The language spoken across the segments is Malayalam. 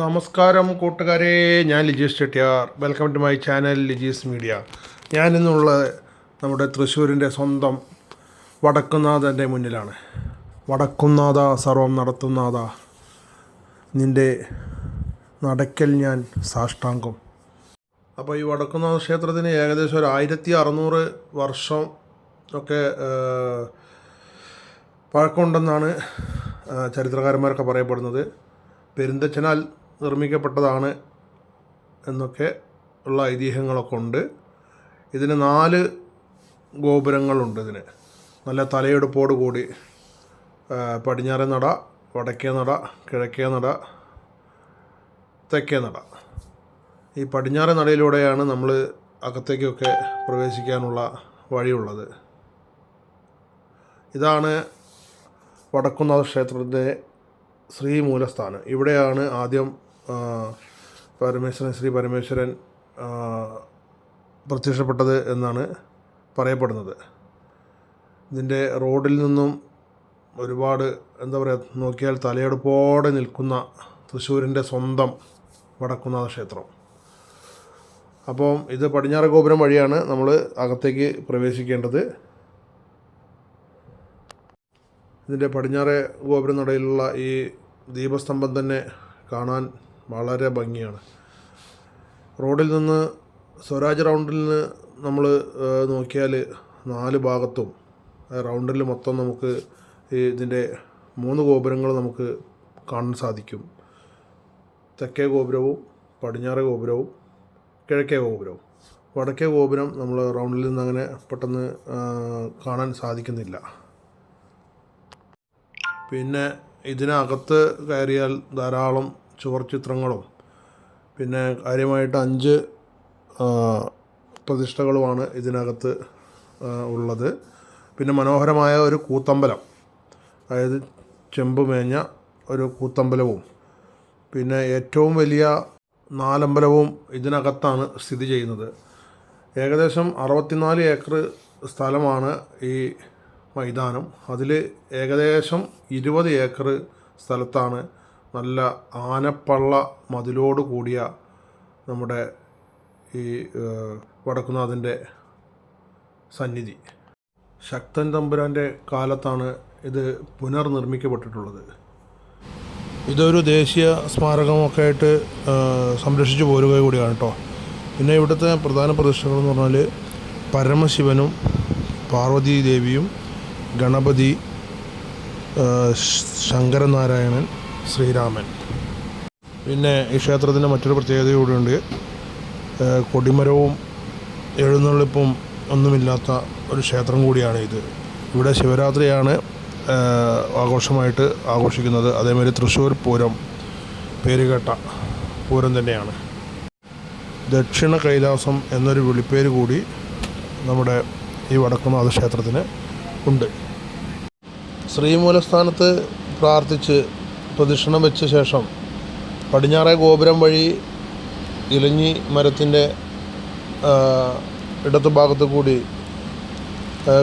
നമസ്കാരം കൂട്ടുകാരെ ഞാൻ Lijeesh Chettiyar. Welcome to my channel Lijees media ഞാനിന്നുള്ള നമ്മുടെ തൃശ്ശൂരിന്റെ സ്വന്തം വടക്കുന്നാഥന്റെ മുന്നിലാണ്. വടക്കുന്നാഥ സർവം നടത്തുന്നാഥ നിന്റെ നടക്കൽ ഞാൻ സാഷ്ടാംഗം. അപ്പോൾ ഈ വടക്കുന്നാഥ ക്ഷേത്രത്തിന് ഏകദേശം ഒരു ആയിരത്തി അറുന്നൂറ് വർഷം ഒക്കെ പഴക്കമുണ്ടെന്നാണ് ചരിത്രകാരന്മാരൊക്കെ പറയപ്പെടുന്നത്. പെരുന്തച്ചനാൽ നിർമ്മിക്കപ്പെട്ടതാണ് എന്നൊക്കെ ഉള്ള ഐതിഹ്യങ്ങളൊക്കെ ഉണ്ട്. ഇതിന് നാല് ഗോപുരങ്ങളുണ്ട് ഇതിന്. നല്ല തലയെടുപ്പോട് കൂടി പടിഞ്ഞാറേ നട വടക്കേ നട കിഴക്കേ നട തെക്കേ നട. ഈ പടിഞ്ഞാറേ നടയിലൂടെയാണ് നമ്മൾ അകത്തേക്കൊക്കെ പ്രവേശിക്കാനുള്ള വഴിയുള്ളത്. ഇതാണ് വടക്കുന്നാഥ ക്ഷേത്രത്തിന്റെ ശ്രീമൂലസ്ഥാനം. ഇവിടെയാണ് ആദ്യം പരമേശ്വരൻ ശ്രീ പരമേശ്വരൻ പ്രത്യക്ഷപ്പെട്ടത് എന്നാണ് പറയപ്പെടുന്നത്. ഇതിന്റെ റോഡിൽ നിന്നും ഒരുപാട് എന്താ പറയുക നോക്കിയാൽ തലയെടുപ്പോടെ നിൽക്കുന്ന തൃശ്ശൂരിന്റെ സ്വന്തം വടക്കുന്നാഥ ക്ഷേത്രം. അപ്പം ഇത് പടിഞ്ഞാറ് ഗോപുരം വഴിയാണ് നമ്മൾ അകത്തേക്ക് പ്രവേശിക്കേണ്ടത്. ഇതിന്റെ പടിഞ്ഞാറ് ഗോപുരം നടയിലുള്ള ഈ ദീപസ്തംഭം തന്നെ കാണാൻ വളരെ ഭംഗിയാണ്. റോഡിൽ നിന്ന് സ്വരാജ് റൗണ്ടിൽ നിന്ന് നമ്മൾ നോക്കിയാൽ നാല് ഭാഗത്തും റൗണ്ടിൽ മൊത്തം നമുക്ക് ഇതിന്റെ മൂന്ന് ഗോപുരങ്ങൾ നമുക്ക് കാണാൻ സാധിക്കും. തെക്കേ ഗോപുരവും പടിഞ്ഞാറ് ഗോപുരവും കിഴക്കേ ഗോപുരവും. വടക്കേ ഗോപുരം നമ്മൾ റൗണ്ടിൽ നിന്ന് അങ്ങനെ പെട്ടെന്ന് കാണാൻ സാധിക്കുന്നില്ല. പിന്നെ ഇതിനകത്ത് കയറിയാൽ ധാരാളം ചുവർ ചിത്രങ്ങളും. പിന്നെ കാര്യമായിട്ട് അഞ്ച് പ്രതിഷ്ഠകളുമാണ് ഇതിനകത്ത് ഉള്ളത്. പിന്നെ മനോഹരമായ ഒരു കൂത്തമ്പലം. അതായത് ചെമ്പ് മേഞ്ഞ ഒരു കൂത്തമ്പലവും. പിന്നെ ഏറ്റവും വലിയ നാലമ്പലവും ഇതിനകത്താണ് സ്ഥിതി ചെയ്യുന്നത്. ഏകദേശം അറുപത്തിനാല് ഏക്കർ സ്ഥലമാണ് ഈ മൈതാനം. അതിൽ ഏകദേശം ഇരുപത് ഏക്കർ സ്ഥലത്താണ് നല്ല ആനപ്പള്ള മതിലോട് കൂടിയ നമ്മുടെ ഈ വടക്കുനാഥന്റെ സന്നിധി. ശക്തൻ തമ്പുരാന്റെ കാലത്താണ് ഇത് പുനർനിർമ്മിക്കപ്പെട്ടിട്ടുള്ളത്. ഇതൊരു ദേശീയ സ്മാരകമൊക്കെ ആയിട്ട് സംരക്ഷിച്ചു പോരുക കൂടിയാണ് കേട്ടോ പിന്നെ ഇവിടുത്തെ പ്രധാന പ്രതിഷ്ഠകൾ എന്ന് പറഞ്ഞാൽ പരമശിവനും പാർവതീദേവിയും ഗണപതി ശങ്കരനാരായണൻ ശ്രീരാമൻ. പിന്നെ ഈ ക്ഷേത്രത്തിന്റെ മറ്റൊരു പ്രത്യേകത കൂടിയുണ്ട് കൊടിമരവും എഴുന്നള്ളിപ്പും ഒന്നുമില്ലാത്ത ഒരു ക്ഷേത്രം കൂടിയാണ് ഇത്. ഇവിടെ ശിവരാത്രിയാണ് ആഘോഷമായിട്ട് ആഘോഷിക്കുന്നത്. അതേമാതിരി തൃശ്ശൂർ പൂരം പേരുകേട്ട പൂരം തന്നെയാണ്. ദക്ഷിണ കൈലാസം എന്നൊരു വിളിപ്പേര് കൂടി നമ്മുടെ ഈ വടക്കുന്നാഥ ക്ഷേത്രത്തിന് ഉണ്ട്. ശ്രീമൂലസ്ഥാനത്ത് പ്രാർത്ഥിച്ച് പ്രദക്ഷിണം വെച്ച ശേഷം പടിഞ്ഞാറേ ഗോപുരം വഴി ഇലഞ്ഞി മരത്തിന്റെ ഇടതു ഭാഗത്ത് കൂടി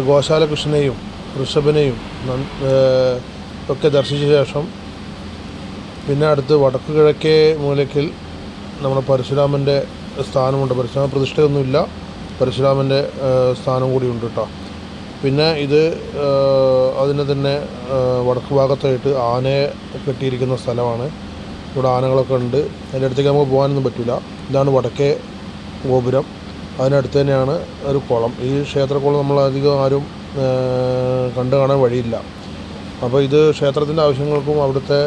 ഗോശാലകൃഷ്ണനെയും ഋഷഭനെയും ഒക്കെ ദർശിച്ച ശേഷം പിന്നെ അടുത്ത് വടക്ക് കിഴക്കേ മൂലയ്ക്കിൽ നമ്മുടെ പരശുരാമന്റെ സ്ഥാനമുണ്ട്. പരശുരാമ പ്രതിഷ്ഠയൊന്നുമില്ല. പരശുരാമന്റെ സ്ഥാനം കൂടിയുണ്ട് കേട്ടോ പിന്നെ ഇത് അതിനെ തന്നെ വടക്ക് ഭാഗത്തായിട്ട് ആനയെ കെട്ടിയിരിക്കുന്ന സ്ഥലമാണ്. ഇവിടെ ആനകളൊക്കെ ഉണ്ട്. അതിന്റെ അടുത്തേക്ക് നമുക്ക് പോകാനൊന്നും പറ്റില്ല. ഇതാണ് വടക്കേ ഗോപുരം. അതിനടുത്ത് തന്നെയാണ് ഒരു കുളം. ഈ ക്ഷേത്രക്കുളം നമ്മൾ അധികം ആരും കണ്ടു കാണാൻ വഴിയില്ല. അപ്പോൾ ഇത് ക്ഷേത്രത്തിന്റെ ആവശ്യങ്ങൾക്കും അവിടുത്തെ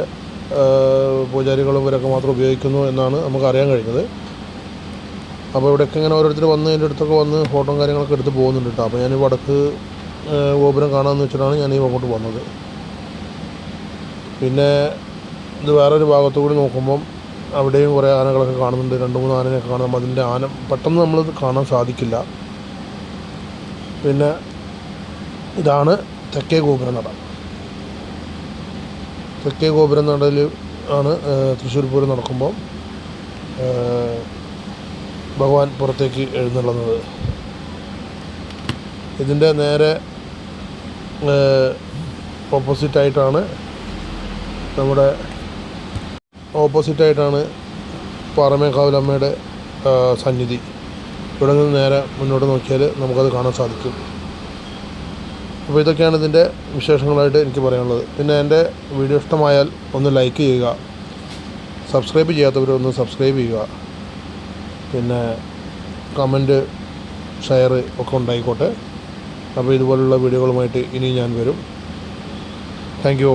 പൂജാരികളും ഇവരൊക്കെ മാത്രം ഉപയോഗിക്കുന്നു എന്നാണ് നമുക്ക് അറിയാൻ കഴിഞ്ഞത്. അപ്പോൾ ഇവിടെയൊക്കെ ഇങ്ങനെ ഓരോരുത്തർ വന്ന് എന്റെ അടുത്തൊക്കെ വന്ന് ഫോട്ടോയും കാര്യങ്ങളൊക്കെ എടുത്ത് പോകുന്നുണ്ട് കേട്ടോ. അപ്പോൾ ഞാൻ വടക്ക് ഗോപുരം കാണാമെന്ന് വെച്ചിട്ടാണ് ഞാൻ ഈ അങ്ങോട്ട് വന്നത്. പിന്നെ ഇത് വേറൊരു ഭാഗത്തു കൂടി നോക്കുമ്പം അവിടെയും കുറേ ആനകളൊക്കെ കാണുന്നുണ്ട്. രണ്ട് മൂന്ന് ആനയൊക്കെ കാണുമ്പോൾ അതിന്റെ ആന പെട്ടെന്ന് നമ്മളിത് കാണാൻ സാധിക്കില്ല. പിന്നെ ഇതാണ് തെക്കേ ഗോപുരം നട. തെക്കേ ഗോപുരം നടയിൽ ആണ് തൃശ്ശൂർ പൂരം നടക്കുമ്പോൾ ആ, ഭഗവാൻ പുറത്തേക്ക് എഴുന്നള്ളുന്നത്. ഇതിന്റെ നേരെ ഓപ്പോസിറ്റായിട്ടാണ് നമ്മുടെ ഓപ്പോസിറ്റായിട്ടാണ് പാറമേക്കാവിലമ്മയുടെ സന്നിധി. ഇവിടെ നിന്ന് നേരെ മുന്നോട്ട് നോക്കിയാൽ നമുക്കത് കാണാൻ സാധിക്കും. അപ്പോൾ ഇതൊക്കെയാണ് ഇതിന്റെ വിശേഷങ്ങളായിട്ട് എനിക്ക് പറയാനുള്ളത്. പിന്നെ എന്റെ വീഡിയോ ഇഷ്ടമായാൽ ഒന്ന് ലൈക്ക് ചെയ്യുക. സബ്സ്ക്രൈബ് ചെയ്യാത്തവരൊന്ന് സബ്സ്ക്രൈബ് ചെയ്യുക. പിന്നെ കമന്റ് ഷെയർ ഒക്കെ ഉണ്ടായിക്കോട്ടെ. അപ്പോൾ ഇതുപോലുള്ള വീഡിയോകളുമായിട്ട് ഇനി ഞാൻ വരും. Thank you